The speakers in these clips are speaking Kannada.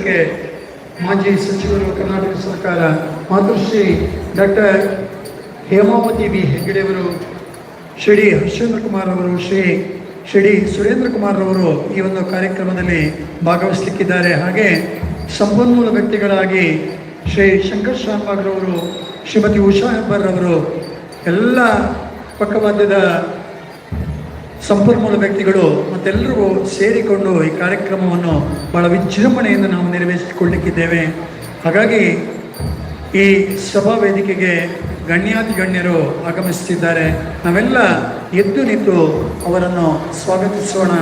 ಇಲಾಖೆ ಮಾಜಿ ಸಚಿವರು ಕರ್ನಾಟಕ ಸರ್ಕಾರ ಮಾತೃಶ್ರೀ ಡಾಕ್ಟರ್ ಹೇಮಾವತಿ ಬಿ ಹೆಗ್ಗಡೆಯವರು ಶ್ರೀ ಹರ್ಷೇಂದ್ರ ಕುಮಾರ್ ಅವರು, ಶ್ರೀ ಶ್ರೀ ಸುರೇಂದ್ರ ಕುಮಾರ್ ಅವರು ಈ ಒಂದು ಕಾರ್ಯಕ್ರಮದಲ್ಲಿ ಭಾಗವಹಿಸಲಿಕ್ಕಿದ್ದಾರೆ. ಹಾಗೆ ಸಂಪನ್ಮೂಲ ವ್ಯಕ್ತಿಗಳಾಗಿ ಶ್ರೀ ಶಂಕರ್ ಶಾನ್ಭಾಗ್ರವರು ಶ್ರೀಮತಿ ಉಷಾ ಹೆಬ್ಬರ್ ಅವರು, ಎಲ್ಲ ಪಕ್ಕವಾದ್ಯದ ಸಂಪನ್ಮೂಲ ವ್ಯಕ್ತಿಗಳು ಮತ್ತೆಲ್ಲರಿಗೂ ಸೇರಿಕೊಂಡು ಈ ಕಾರ್ಯಕ್ರಮವನ್ನು ಬಹಳ ವಿಜೃಂಭಣೆಯಿಂದ ನಾವು ನೆರವೇರಿಸಿಕೊಳ್ಳಿಕ್ಕಿದ್ದೇವೆ. ಹಾಗಾಗಿ ಈ ಸಭಾ ವೇದಿಕೆಗೆ ಗಣ್ಯಾತಿ ಗಣ್ಯರು ಆಗಮಿಸುತ್ತಿದ್ದಾರೆ. ನಾವೆಲ್ಲ ಎದ್ದು ನಿಂತು ಅವರನ್ನು ಸ್ವಾಗತಿಸೋಣ.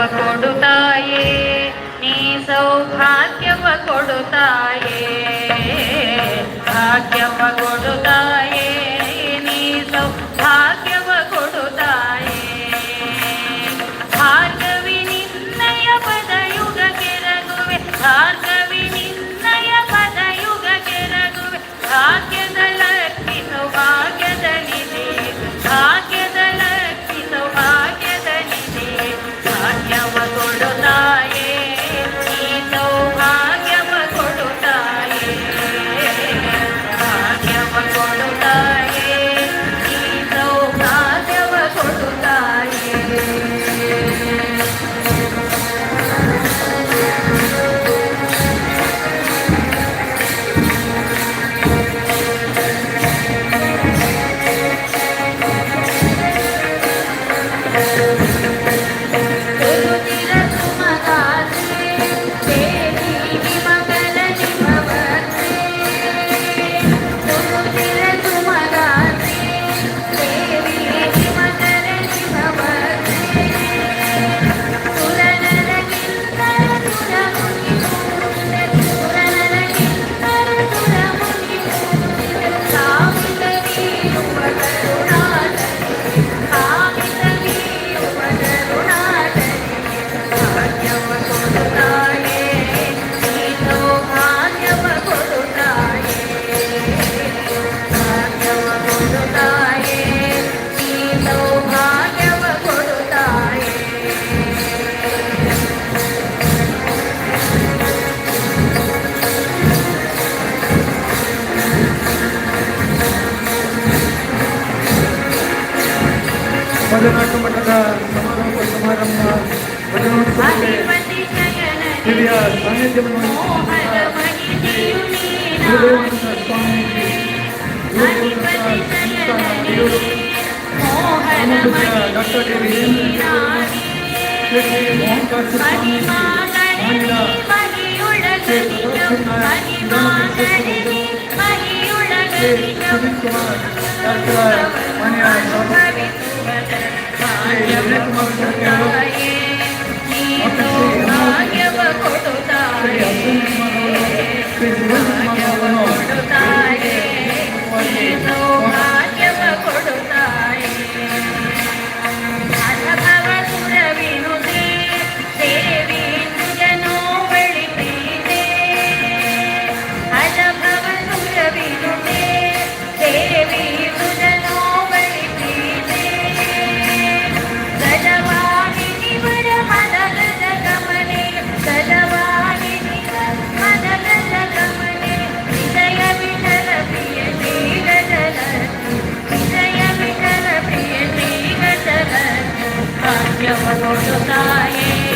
ಕೊಡುತ್ತಾಯೇ ನೀ ಸೌಭಾಗ್ಯವ ಕೊಡುತ್ತಾಯೇ ಭಾಗ್ಯವ ಕೊಡುತ್ತಾಯೇ ಭಜನಾಟ್ಯ ಮಠದ ಸಮಾರೋಪ ಸಮಾರಂಭ ಭಜನೋತ್ಸವಕ್ಕೆ ಅಧಿಪತಿ ಶಯನನೇ ಹಿರಿಯ ಸಾನ್ನಿಧ್ಯವನ್ನು ಮೋಹನ ಮಹಿಮೆಯು ಗುರುದೇವಾನಂದ ನೀನಾಗಿಯೇ. ಸ್ವಾಮಿ ಅಧಿಪತಿ ಶಯನನೇ ಮೋಹನ ರಾಮಕೃಷ್ಣ ಡಾಕ್ಟರ್ ಡಿ ಮಹಿಮೆಯು ವೀರೇಂದ್ರ ನೀನಾಗಿಯೇ. ಶ್ರೀ ಶ್ರೀ ಮೋಹನದಾಸ ಸ್ವಾಮೀಜಿ ಮಹಿಮಾಗಣನೆ ಮಹಿಯುಳಗನಿತಂ ಮಹಿಮಾಗಣನೆ ಮಹಿಯುಳಗನಿತಂ ಸುನೀಲ್ ಕುಮಾರ್ ಡಾಕ್ಟರ್ ಮಾನ್ಯ Thank you. ಭಾಗ್ಯವ ಕೊಡುತ್ತಾಯೇ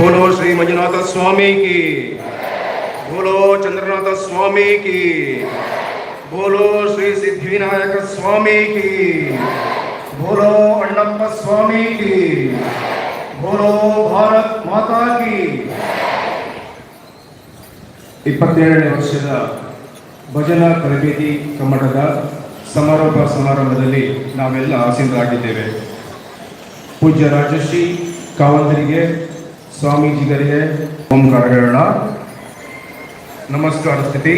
ಬೋಲೋ ಶ್ರೀ ಮಂಜುನಾಥ ಸ್ವಾಮಿ ಬೋಲೋ ಚಂದ್ರನಾಥ ಸ್ವಾಮಿ ಬೋಲೋ ಶ್ರೀ ಸಿದ್ಧಿವಿನಾಯಕ ಸ್ವಾಮಿ ಕೀ ಬೋಲೋ ಅಣ್ಣಪ್ಪ ಸ್ವಾಮಿ ಬೋಲೋ ಭಾರತ್ ಮಾತಾ ಕೀ ಇಪ್ಪತ್ತೆರಡನೇ ವರ್ಷದ ಭಜನಾ ತರಬೇತಿ ಕಮ್ಮಟದ ಸಮಾರೋಪ ಸಮಾರಂಭದಲ್ಲಿ ನಾವೆಲ್ಲ ಆಸೀನರಾಗಿದ್ದೇವೆ. ಪೂಜ್ಯ ರಾಜಶ್ರೀ, ಕಾವಂದರಿಗೆ ಸ್ವಾಮೀಜಿಗರಿಗೆ ಓಂಕಾರ ಹೇಳೋಣ ನಮಸ್ಕಾರ ಸ್ಥಿತಿ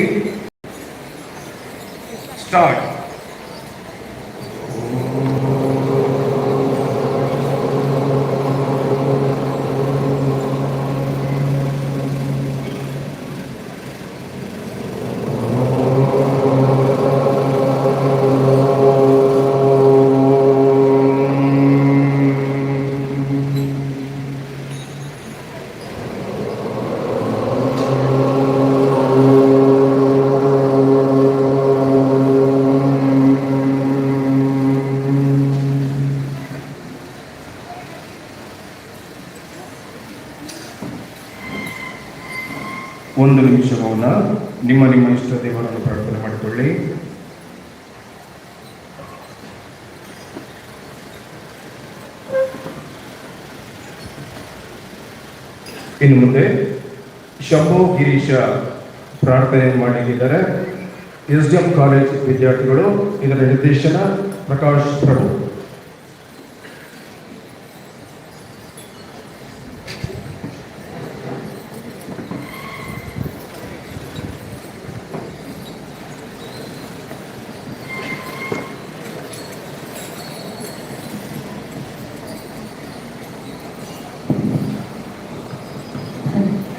ಸ್ಟಾರ್ಟ್ ಒಂದು ನಿಮಿಷ ಮೌನ ನಿಮ್ಮ ನಿಮ್ಮ ಇಷ್ಟ ದೇವರನ್ನು ಪ್ರಾರ್ಥನೆ ಮಾಡಿಕೊಳ್ಳಿ. ಇನ್ನು ಮುಂದೆ ಶಂಭೋ ಗಿರೀಶ ಪ್ರಾರ್ಥನೆ ಮಾಡಿದ್ದಾರೆ. ಎಸ್ ಡಿ ಎಂ ಕಾಲೇಜ್ ವಿದ್ಯಾರ್ಥಿಗಳು, ಇದರ ನಿರ್ದೇಶನ ಪ್ರಕಾಶ್ ಪ್ರಭು.